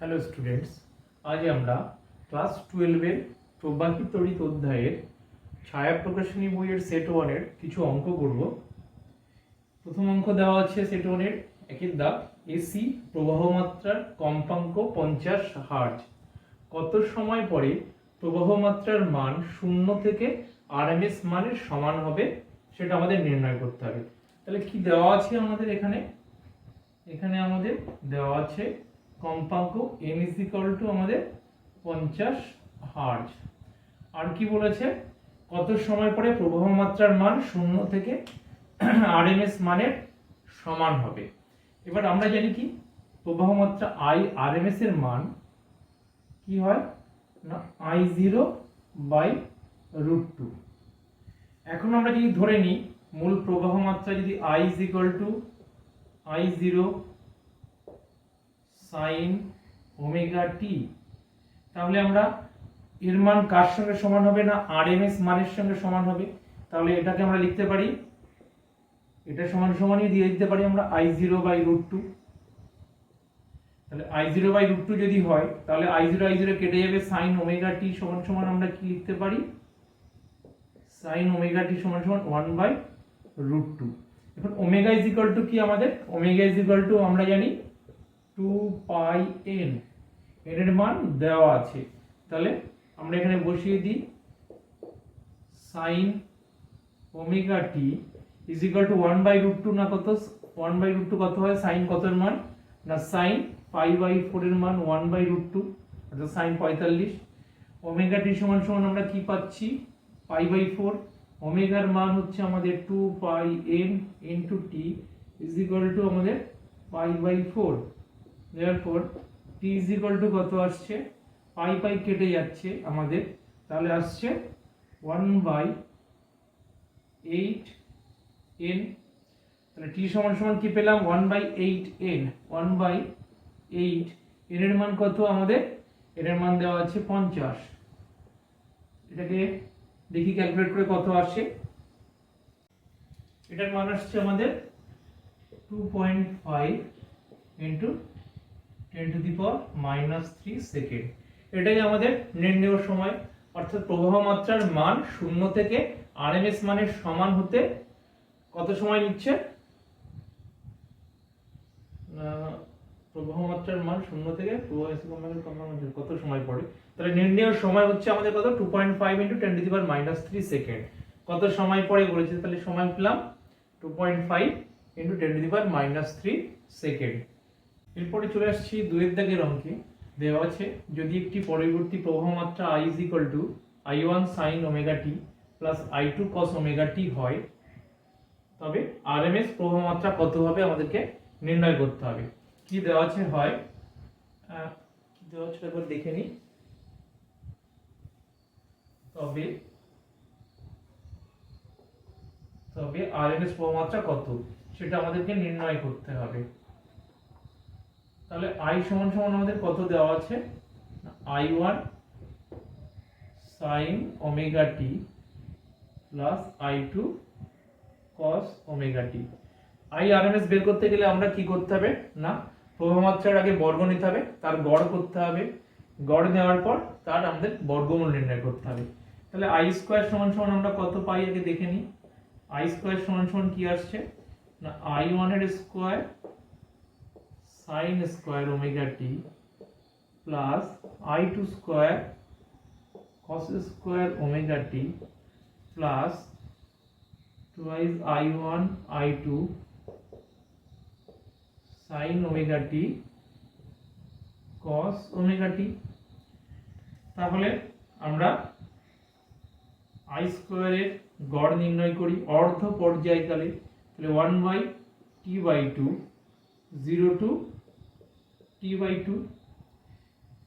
Hello students আজ আমরা class টুয়েলভের প্রবাহী তড়িৎ অধ্যায়ের ছায়া প্রকাশনী বইয়ের সেট ওয়ানের কিছু অঙ্ক করব। প্রথম অঙ্ক দেওয়া আছে সেট ওয়ানের একের দাগ এসি প্রবাহ মাত্রার কম্পাঙ্ক পঞ্চাশ হার্জ। কত সময় পরে প্রবাহ মাত্রার মান শূন্য থেকে আরএমএস মানের সমান হবে, সেটা আমাদের নির্ণয় করতে হবে। তাহলে কি দেওয়া আছে আমাদের এখানে? এখানে আমাদের দেওয়া আছে কম্পাঙ্ক এন ইজ ইকাল টু আমাদের পঞ্চাশ হার্জ আর কি বলেছে? কত সময় পরে প্রবাহ মাত্রার মান শূন্য থেকে আরএমএস মানের সমান হবে? এবার আমরা জানি কি? প্রবাহ মাত্রা আই আরএমএস এর মান কি হয়? না I zero by root two এখন আমরা যদি ধরে নিই, মূল প্রবাহ মাত্রা যদি I is equal to I zero sine omega t তাহলে আমরা এর মান কার সঙ্গে সমান হবে না আরএমএস মানের সঙ্গে সমান হবে? তাহলে এটাকে আমরা লিখতে পারি। এটা সমান সমানই দিয়ে দিতে পারি আমরা I zero by root two তাহলে I zero by root two যদি হয়, তাহলে আই জিরো আই জিরো কেটে যাবে। সাইন ওমেগা টি সমান সমান আমরা কি লিখতে পারি? সাইন ওমেগা টি সমান সমান ওয়ান বাই রুট টু এখন ওমেগা ইজ ইকাল টু কি আমাদের? ওমেগা ইজ ইকাল টু আমরা জানি টু পাই এন এর মান দেওয়া আছে। তাহলে আমরা এখানে বসিয়ে দিই। Sine omega t is equal to one by root two না কত? ওয়ান বাই রুট টু কত হয়? সাইন কতর মান? না সাইন পাই বাই ফোরের মান ওয়ান বাই রুট টু অর্থাৎ সাইন পঁয়তাল্লিশ। ওমেগা টি সমান সমান আমরা কি পাচ্ছি? পাই বাই ফোর ওমেগার মান হচ্ছে আমাদের two pi n into t is equal to আমাদের pi by four therefore t is equal to কত আসছে? পাই পাই কেটে যাচ্ছে আমাদের। তাহলে আসছে ওয়ান বাই 8 n তাহলে টি সমান সমান কি পেলাম? One by eight n one by 8 n এর মান কত আমাদের? n এর মান দেওয়া আছে 50 এটাকে দেখি ক্যালকুলেট করে কত আসে। এটার মান আসছে আমাদের 2.5 into ten to the power minus three second. এটাই আমাদের নির্ণয় সময়। অর্থাৎ প্রবাহ মাত্রার মান শূন্য থেকে আরএমএস মানের সমান হতে কত সময় নিচ্ছে? প্রবাহ মাত্রার মান শূন্য থেকে প্রবাহ কত সময় পড়ে তাহলে নির্ণয় সময় হচ্ছে আমাদের কত? Two point five into ten to the power minus three second কত সময় পরে বলেছে? তাহলে সময় পেলাম two point five into ten to the power minus three second এরপরে চলে আসছি দুয়ের দাগের অঙ্কে। দেওয়া আছে, যদি একটি পরবর্তী প্রবাহ মাত্রা I is equal to I one sine omega t plus I two cos omega t হয়, তবে আরএমএস প্রবাহ মাত্রা কত হবে আমাদেরকে নির্ণয় করতে হবে। কি দেওয়া আছে? হয় কি দেওয়া আছে একবার দেখে নিই। তবে তবে আরএমএস প্রবাহ মাত্রা কত? সেটা আমাদেরকে নির্ণয় করতে হবে। তাহলে আই সমান সমান আমাদের কত দেওয়া আছে? I one sine omega t plus I two cos omega t I R M S বের করতে গেলে আমরা কি করতে হবে? না প্রভামাত্রার আগে বর্গ নিতে হবে, তার গড় করতে হবে। গড় নেওয়ার পর তার আমাদের বর্গমূল নির্ণয় করতে হবে। তাহলে আই স্কোয়ার সমান সমান আমরা কত পাই? আগে দেখে নিই। আই স্কোয়ার সমান সমান কি আসছে? না আই ওয়ানের square sin square omega t plus i2 square cos square omega t plus twice i1 i2 sin omega t cos omega t তাহলে আমরা i স্কোয়ারের গড় নির্ণয় করি অর্ধ পর্যায়কালে তাহলে one by t by two zero two t by two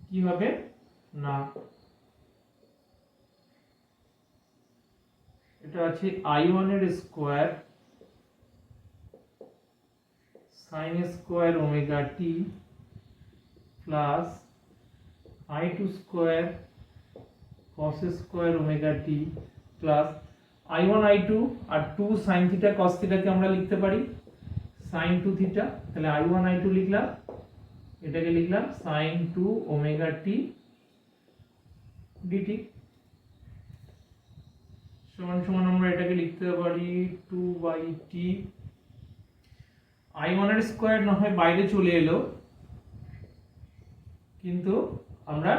কি হবে? না। এটা আছে আই ওয়ানের square sine square omega t plus I two square cos square omega t plus I one I two R two sine theta cos থিটাকে আমরা লিখতে পারি। সাইন টু থিটা তাহলে আই ওয়ান আই টু লিখলাম। এটাকে লিখলাম sine two omega t dt সমান সমান আমরা এটাকে লিখতে পারি টু বাই টি আই ওয়ানের স্কোয়ার না হয় বাইরে চলে এলো। কিন্তু আমরা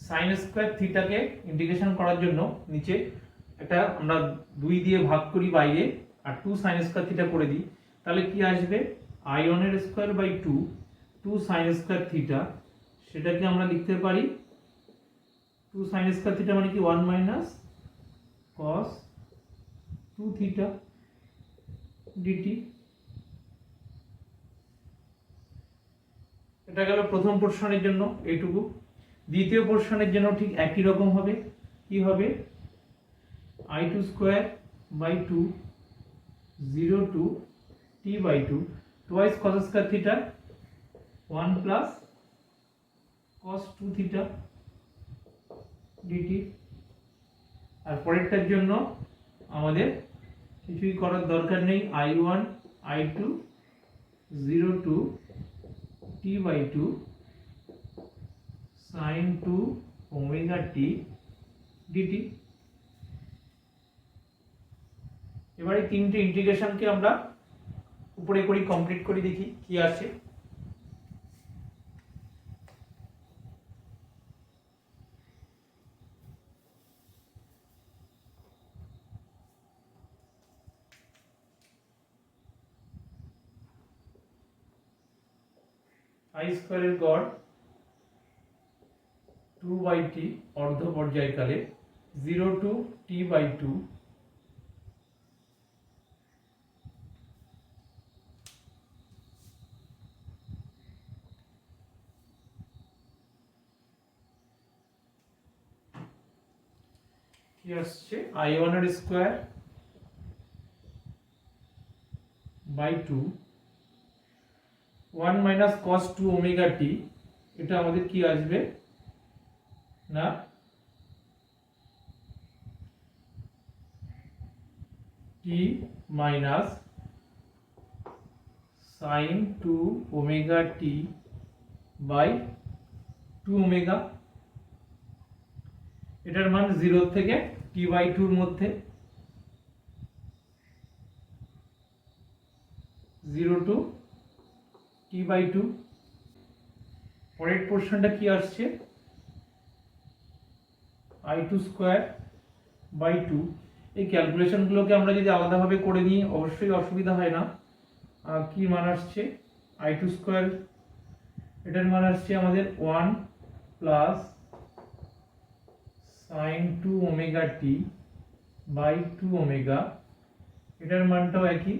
সাইন স্কোয়ার থিটাকে ইন্টিগ্রেশন করার জন্য নিচে একটা আমরা দুই দিয়ে ভাগ করি বাইরে আর টু সাইন স্কোয়ার থিটা করে দিই। তাহলে কি আসবে? আই ওয়ানের square by two two sine square theta, সেটাকে আমরা লিখতে পারি টু সাইন স্কোয়ার থিটা মানে কি? One minus cos two theta dt. এটা গেল প্রথম পোর্শনের জন্য এইটুকু। দ্বিতীয় পোর্শনের জন্য ঠিক একই রকম হবে। কি হবে? I two square by two zero two t by two twice cos square theta one plus cos two theta dt. আর পরেরটার জন্য আমাদের কিছুই করার দরকার নেই। I one, I two, zero two, t by two, sine two, omega t dt. এবারে তিনটে ইন্টিগ্রেশনকে আমরা উপরে করি কমপ্লিট করে দেখি কি আসে স্কোয়ারের গড় টু বাই টি অর্ধ পর্যায়কালে zero two t by two কি আসছে? আই ওয়ানের square by two one minus cos two omega t এটা আমাদের কি আসবে? না? T minus sine two omega t by two omega এটার মান জিরো থেকে টি বাই টুর মধ্যে। Zero two t by two পরের পোর্শনটা কি আসছে? I two square by two এই ক্যালকুলেশনগুলোকে আমরা যদি আলাদাভাবে করে নিই, অবশ্যই অসুবিধা হয় না। কি মান আসছে? আই টু স্কোয়ার এটার মান আসছে আমাদের one plus sine two omega t by two omega এটার মানটাও একই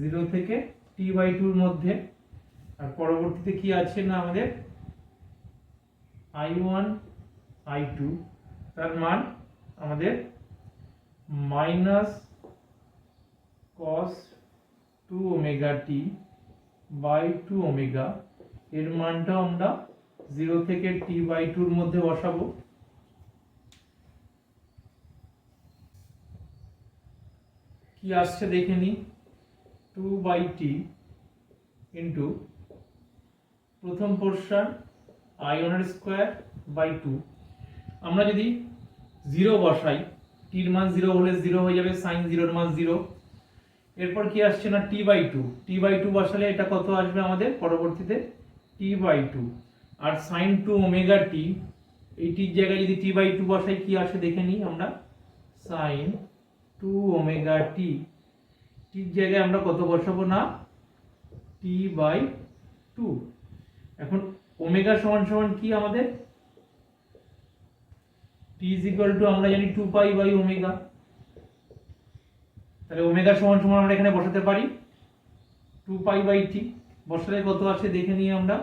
জিরো থেকে টি বাই টুর মধ্যে। আর পরবর্তীতে কি আছে না আমাদের? আই ওয়ান আই টু তার মান আমাদের minus cos two omega t by two omega এর মানটা আমরা জিরো থেকে টি বাই টুর মধ্যে বসাবো। কি আসছে দেখে নি? টু বাই টি ইন্টু প্রথম পোর্শন আয়নের স্কোয়ার বাই টু আমরা যদি জিরো বসাই টির মান জিরো হলে জিরো হয়ে যাবে সাইন জিরোর মান জিরো এরপর কি আসছে না? T by two t by two বসালে এটা কত আসবে আমাদের? পরবর্তীতে টি বাই টু আর সাইন টু ওমেগা টি এই টির জায়গায় যদি টি বাই টু বসাই, কি আসে? দেখে নিই আমরা। সাইন টু ওমেগা টি টির জায়গায় আমরা কত বসাবো না? টি বাই টু এখন ওমেগা সমান সমান কি আমাদের? টি ইজ ইকুয়াল টু আমরা জানি টু পাই বাই ওমেগা। তাহলে ওমেগা সমান সমান আমরা এখানে বসাতে পারি। টু পাই বাই টি বসালে কত আসে? দেখে নিই আমরা।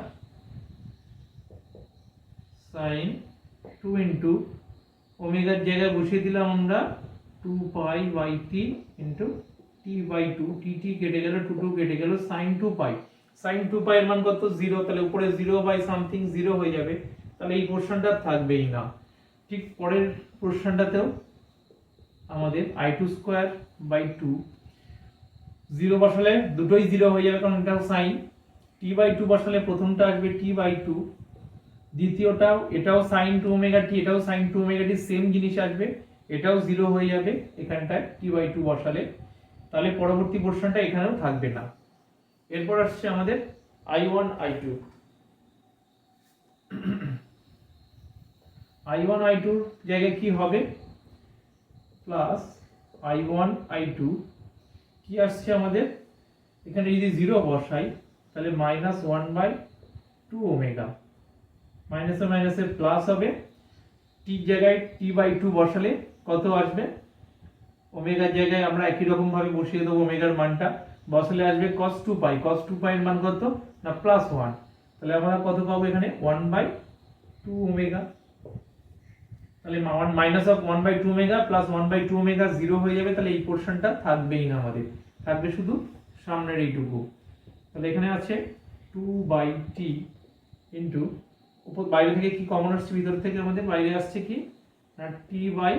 সাইন টু ইন্টু ওমেগার জায়গায় বসিয়ে দিলাম আমরা two pi by t into t by two t t কেটে গেল টু টু কেটে গেল sine two pi sine two pi এর মান কত? জিরো তাহলে উপরে জিরো বাই সামথিং জিরো হয়ে যাবে। তাহলে এই পোর্শনটা থাকবেই না। ঠিক পরের পোর্শনটাতেও আমাদের I two square by two zero বসালে দুটোই জিরো হয়ে যাবে, কারণ এটা সাইন টি বাই টু বসালে প্রথমটা আসবে টি বাই টু দ্বিতীয়টাও, এটাও সাইন টু ওমেগা টি এটাও sine two omega t same জিনিস আসবে। এটাও জিরো হয়ে যাবে এখানটায় টি বাই টু বসালে। তাহলে পরবর্তী পোর্শনটা এখানেও থাকবে না। এরপর আসছে আমাদের I one I two I one I টুর জায়গায় কি হবে? Plus I one I two কি আসছে আমাদের? এখানে যদি জিরো বসাই, তাহলে minus one by two omega মাইনাসে মাইনাসে প্লাস হবে। টি জায়গায় টি বাই টু বসালে কত আসবে? ওমেগার জায়গায় আমরা একই রকম ভাবে বসিয়ে দেবো ওমেগার মানটা। বসালে আসবে cos two pi cos two pi এর মান কত? না প্লাস ওয়ান তাহলে আমরা কত পাবো এখানে? ওয়ান বাই টু ওমেগা তাহলে one minus of one by two omega plus one by two omega zero হয়ে যাবে, তাহলে এই পোর্শনটা থাকবেই না আমাদের। থাকবে শুধু সামনের এইটুকু। তাহলে এখানে আছে টু বাই টি ইন্টু উপর, বাইরে থেকে কি কমন আসছে? ভিতর থেকে আমাদের বাইরে আসছে কি? না t by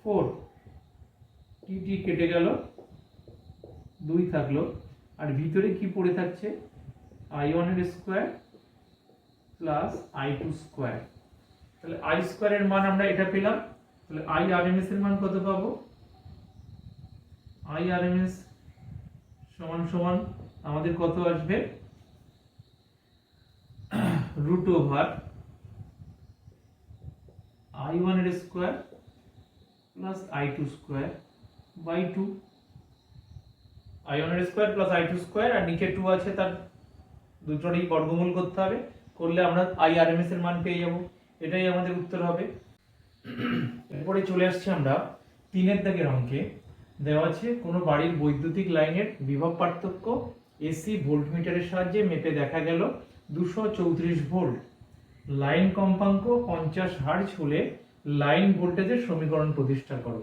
four T t কেটে গেল। দুই থাকল। আর ভিতরে কি পড়ে থাকছে? আই ওয়ানের square plus I two square তাহলে আই স্কোয়ারের মান আমরা এটা পেলাম। তাহলে আই আর এম এর মান কত পাবো? আই আর এম এস সমান সমান আমাদের কত আসবে? রুট ওভার আই ওয়ানের square plus I two square by two I ওয়ানের square plus I two square আর নিচে টু আছে তার দুটোরই বর্গমূল করতে হবে। করলে আমরা আই আর এম এস এর মান পেয়ে যাব। এটাই আমাদের উত্তর হবে। এরপরে চলে আসছে আমরা তিনের দাগের অঙ্কে। দেওয়া আছে, কোনো বাড়ির বৈদ্যুতিক লাইনের বিভব পার্থক্য এসি ভোল্টমিটারের সাহায্যে মেপে দেখা গেল দুশো চৌত্রিশ ভোল্ট। লাইন কম্পাঙ্ক পঞ্চাশ হার্জ হলে লাইন ভোল্টেজের সমীকরণ প্রতিষ্ঠা করো।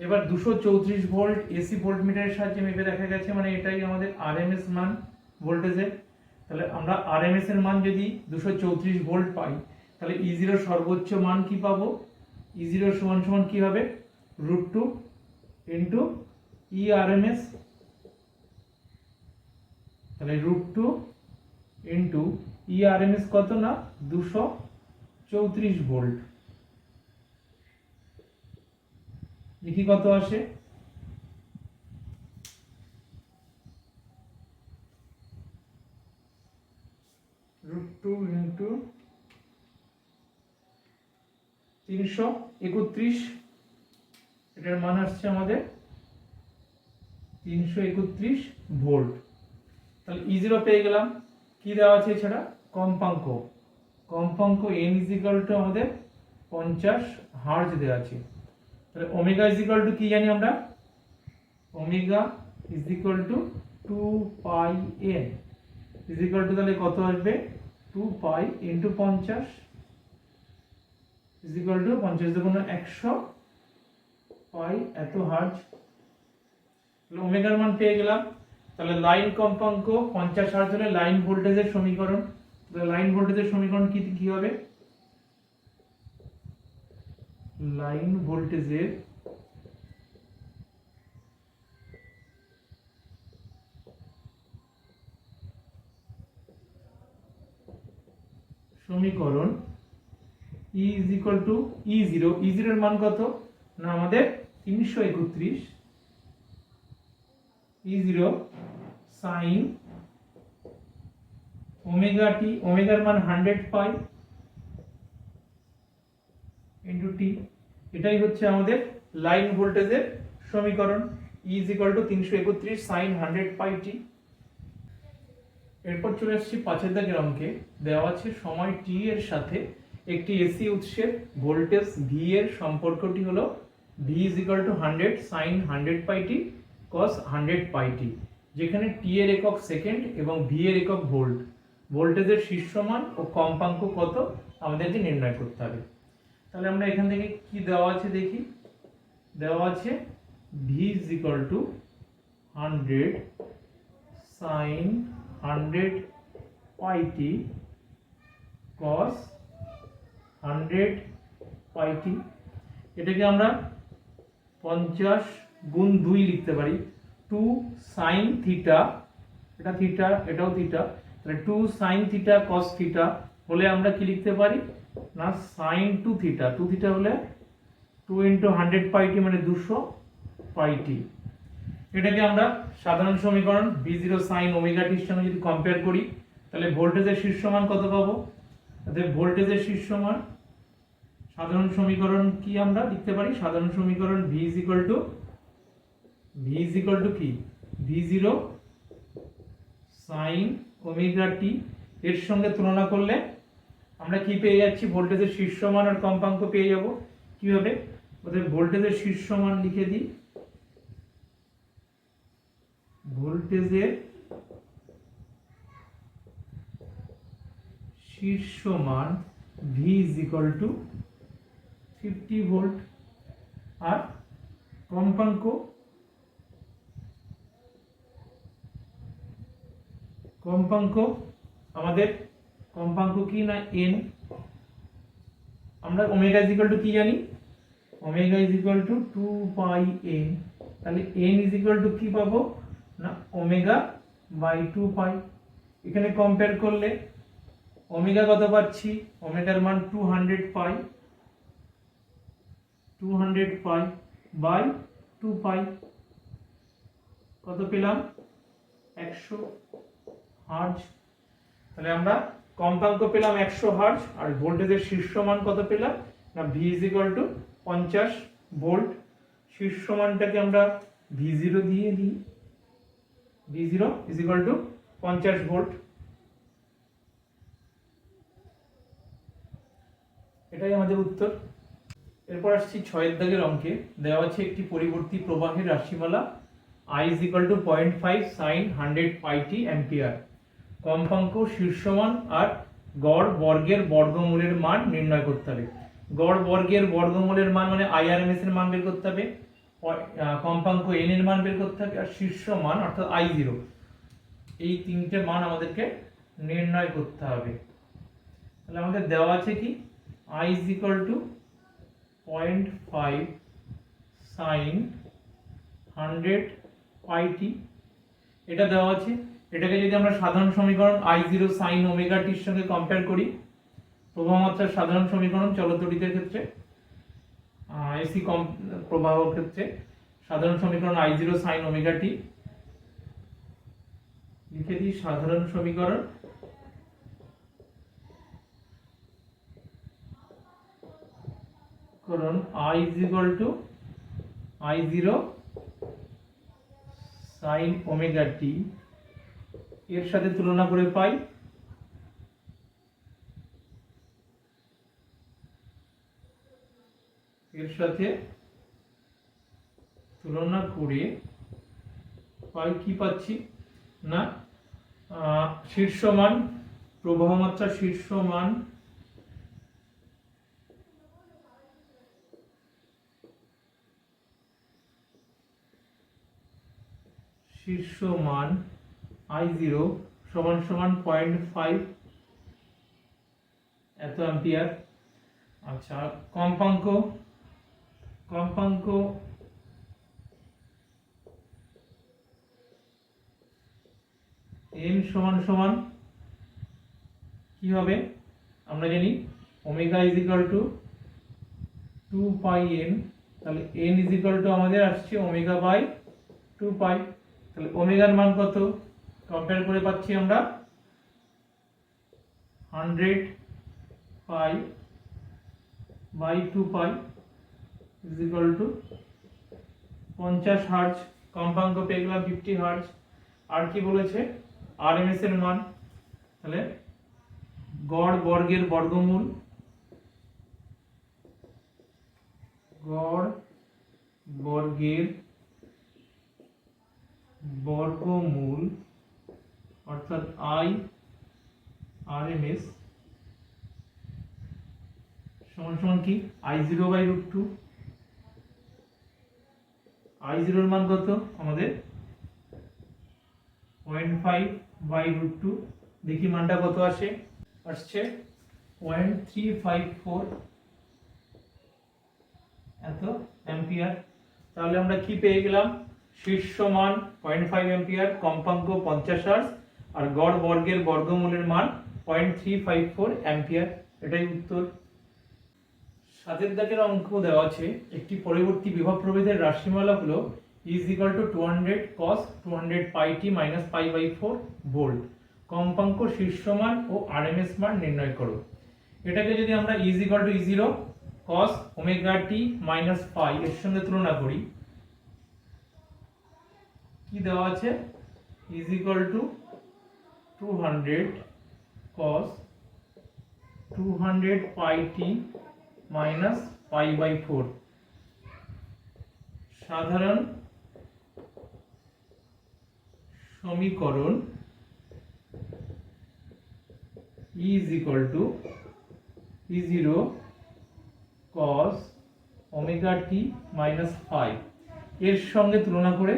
এবার দুশো চৌত্রিশ ভোল্ট এসি ভোল্ট মিটারের সাহায্যে মেপে দেখা গেছে মানে এটাই আমাদের আরএমএস মান ভোল্টেজের তাহলে আমরা আরএমএস এর মান যদি দুশো চৌত্রিশ ভোল্ট পাই, তাহলে ই জিরোর সর্বোচ্চ মান কি পাবো? ই জিরোর সমান সমান কি হবে? Root two into E RMS তাহলে root two into E RMS কত না? দুশো চৌত্রিশ ভোল্ট। দেখি কত আসে? রুট টু ইন্টু তিনশো একত্রিশ। এটার মান আসছে আমাদের তিনশো একত্রিশ ভোল্ট। তাহলে ই জিরো পেয়ে গেলাম। কি দেওয়া আছে এছাড়া? কম্পাঙ্ক। কম্পাঙ্ক এন ইজিক্যাল টু আমাদের পঞ্চাশ হার্জ দেওয়া আছে। তাহলে ওমেগা ইজ ইজিক্যাল টু কি জানি আমরা? Omega equal to two pi n is equal to তাহলে কত আসবে? টু পাই ইন্টু পঞ্চাশ ইজিক্যাল টু পঞ্চাশ দেখুন একশো পাই এত হার্জ তাহলে ওমেগার মান পেয়ে গেলাম। তাহলে লাইন কম্পাঙ্ক, পঞ্চাশ হার্জ হলে লাইন ভোল্টেজের সমীকরণ। তাহলে লাইন ভোল্টেজের সমীকরণ কি কি হবে? লাইন ভোল্টেজের সমীকরণ is equal to E zero E জিরোর মান কত? না, আমাদের তিনশো একত্রিশ। E zero sine omega t ওমেগার মান হান্ড্রেড পাই ইন্টু টি এটাই হচ্ছে আমাদের লাইন ভোল্টেজের সমীকরণ ইজ ইকুয়াল টু তিনশো একত্রিশ সাইন হান্ড্রেড পাই টি এরপর চলে আসছি পাঁচের দাগের অঙ্কে দেওয়া আছে সময় টি এর সাথে একটি এসি উৎসের ভোল্টেজ ভি এর সম্পর্কটি হলো V is equal to hundred sine hundred pi t cos hundred pi t যেখানে টি এর একক সেকেন্ড এবং ভি এর একক ভোল্ট ভোল্টেজের শীর্ষমান ও কম্পাঙ্ক কত? আমাদেরকে নির্ণয় করতে হবে। তাহলে আমরা এখান থেকে কি দেওয়া আছে দেখি? দেওয়া আছে V is equal to hundred sine hundred pi t cos hundred pi t এটাকে আমরা পঞ্চাশ গুণ দুই লিখতে পারি। টু সাইন থিটা এটা থিটা এটাও থিটা তাহলে two sine theta cos theta হলে আমরা কি লিখতে পারি? না sine two theta two theta হলে two into hundred pi t মানে দুশো পাইটি এটাকে আমরা সাধারণ সমীকরণ বি জিরো সাইন ওমেগা টির সঙ্গে যদি কম্পেয়ার করি, তাহলে ভোল্টেজের শীর্ষমান কত পাবো? তাহলে ভোল্টেজের শীর্ষমান সাধারণ সমীকরণ কি আমরা লিখতে পারি? সাধারণ সমীকরণ V is equal to V is equal to কি? V zero sine omega t এর সঙ্গে তুলনা করলে আমরা কি পেয়ে যাচ্ছি? ভোল্টেজের শীর্ষ মান আর কম্পাঙ্ক পেয়ে যাব। কীভাবে? ওদের ভোল্টেজের শীর্ষ মান লিখে দিই। ভোল্টেজের শীর্ষ মান V is equal to fifty volt আর কম্পাঙ্ক কম্পাঙ্ক আমাদের কম্পাঙ্ক কি না এন আমরা ওমেগা ইজ ইকুয়াল টু কি জানি? Omega is equal to two pi N তাহলে এন ইজ ইকুয়াল টু কি পাবো? না ওমেগা বাই টু পাই এখানে কম্পেয়ার করলে ওমেগা কত পাচ্ছি? ওমেগার মান two hundred pi two hundred pi by two pi কত পেলাম? একশো হার্জ। তাহলে আমরা কম্পাঙ্ক পেলাম একশো হার্জ আর ভোল্টেজের শীর্ষ মান কত পেলাম? না ভি ইজ ইকুয়াল টু পঞ্চাশ ভোল্ট শীর্ষ মানটাকে আমরা ভি জিরো দিয়ে দিই। V zero is equal to পঞ্চাশ ভোল্ট এটাই আমাদের উত্তর। এরপর আসছি ছয়ের দাগের অঙ্কে। দেওয়া আছে একটি পরিবর্তী প্রবাহের রাশিমালা। I is equal to point five sine hundred pi T ampere কম্পাঙ্ক শীর্ষমান আর গড় বর্গের বর্গমূলের মান নির্ণয় করতে হবে। গড় বর্গের বর্গমূলের মান মানে আইআরএমএস এর মান বের করতে হবে কম্পাঙ্ক এন এর মান বের করতে হবে, আর শীর্ষ মান অর্থাৎ আই জিরো এই তিনটে মান আমাদেরকে নির্ণয় করতে হবে। তাহলে আমাদের দেওয়া আছে কি? I is equal to point five sine hundred pi T এটা দেওয়া আছে এটাকে যদি আমরা সাধারণ সমীকরণ আই জিরো সাইন ওমেগা টির সঙ্গে কম্পেয়ার করি, প্রবাহমাত্রার সাধারণ সমীকরণ চলতরিতের ক্ষেত্রে এসি কম, প্রবাহ ক্ষেত্রে, সাধারণ সমীকরণ I zero sine omega T লিখে দিই সাধারণ সমীকরণ। করুন I is equal to I zero sine omega T এর সাথে তুলনা করে পাই। এর সাথে তুলনা করে পাই কি পাচ্ছি? না শীর্ষমান প্রবাহ মাত্রা শীর্ষমান শীর্ষ মান আই জিরো সমান সমান পয়েন্ট ফাইভ এত অ্যাম্পিয়ার আচ্ছা কম্পাঙ্ক কম্পাঙ্ক এন সমান সমান কি হবে? আমরা জানি omega is equal to two pi N তাহলে এন ইজ ইকাল টু আমাদের আসছে ওমেগা বাই টু পাই তাহলে ওমেগার মান কত? কম্পেয়ার করে পাচ্ছি আমরা hundred pi by two pi is equal to পঞ্চাশ হার্জ কম্পাঙ্ক পেয়ে গেলাম ফিফটি হার্জ আর কি বলেছে? আর এম এর মান। তাহলে গড় বর্গের বর্গমূল। গড় বর্গের বর্গমূল অর্থাৎ আই আর এম এস সমান সমান কি? I zero by root two I জিরোর মান কত? আমাদের point five by root two দেখি মানটা কত আসে? আসছে পয়েন্ট থ্রি ফাইভ ফোর এত অ্যাম্পিয়ার তাহলে আমরা কি পেয়ে গেলাম? শীর্ষ মান পয়েন্ট ফাইভ অ্যাম্পিয়ার কম্পাঙ্ক পঞ্চাশ হার্জ আর গড় বর্গের বর্গমূলের মান point three five four ampere. এটাই উত্তর। সাতের দাগের অঙ্ক দেওয়া আছে, একটি পরবর্তী বিভব প্রভেদের রাশিমালা হলো is equal to two hundred cos two hundred pi T minus pi by four volt কম্পাঙ্ক শীর্ষমান ও আরএমএস মান নির্ণয় করো। এটাকে যদি আমরা is equal to E zero cos omega T minus pi এর সঙ্গে তুলনা করি, কি দেওয়া আছে? Is equal to two hundred cos two hundred pi T minus pi by four সাধারণ সমীকরণ E is equal to E zero cos omega t minus phi. এর সঙ্গে তুলনা করে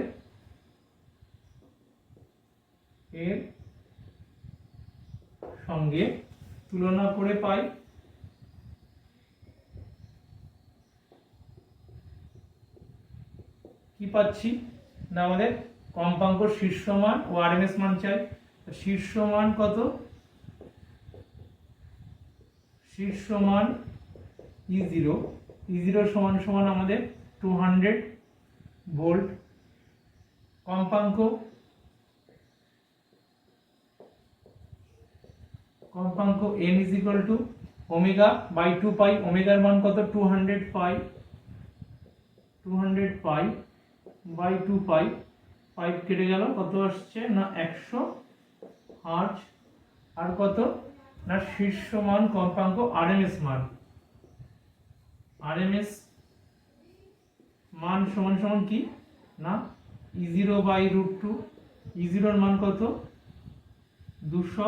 এর সঙ্গে তুলনা করে পাই। কি পাচ্ছি? না, আমাদের কম্পাঙ্ক শীর্ষ মান ও আরএমএস মান চাই। শীর্ষ মান কত? শীর্ষ মান ই জিরো ই জিরো সমান সমান আমাদের টু হান্ড্রেড ভোল্ট কম্পাঙ্ক কম্পাঙ্ক N is equal to omega by two pi ওমেগার মান কত? Two hundred pi two hundred pi by two pi pi কেটে গেল, কত আসছে? না, একশো আট। আর কত? না, শীর্ষ মান, কম্পাঙ্ক আরএমএস মান। আরএমএস মান সমান সমান কি? না E zero by root two E জিরোর মান কত? দুশো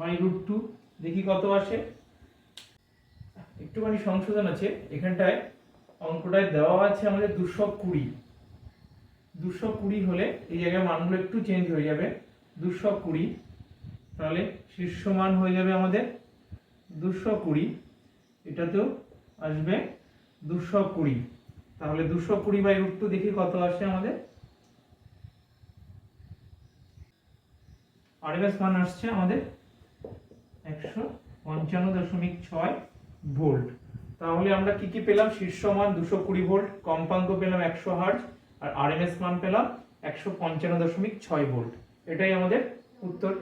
বাই রুট টু দেখি কত আসে। একটুখানি সংশোধন আছে, এখানটায় অঙ্কটায় দেওয়া আছে আমাদের দুশো কুড়ি। দুশো কুড়ি হলে এই জায়গায় মানগুলো একটু চেঞ্জ হয়ে যাবে। দুশো কুড়ি, তাহলে শীর্ষ মান হয়ে যাবে আমাদের দুশো কুড়ি। এটাতেও আসবে দুশো কুড়ি। তাহলে দুশো কুড়ি বাই রুট টু দেখি কত আসে আমাদের। আরএমএস মান আসছে আমাদের একশো পঞ্চান্ন দশমিক ছয় ভোল্ট। তাহলে আমরা কি কি পেলাম? শীর্ষ মান দুশো কুড়ি ভোল্ট, কম্পাঙ্ক পেলাম একশো হার্জ, আর আরএমএস মান পেলাম একশো পঞ্চান্ন দশমিক ছয় ভোল্ট। এটাই আমাদের উত্তর।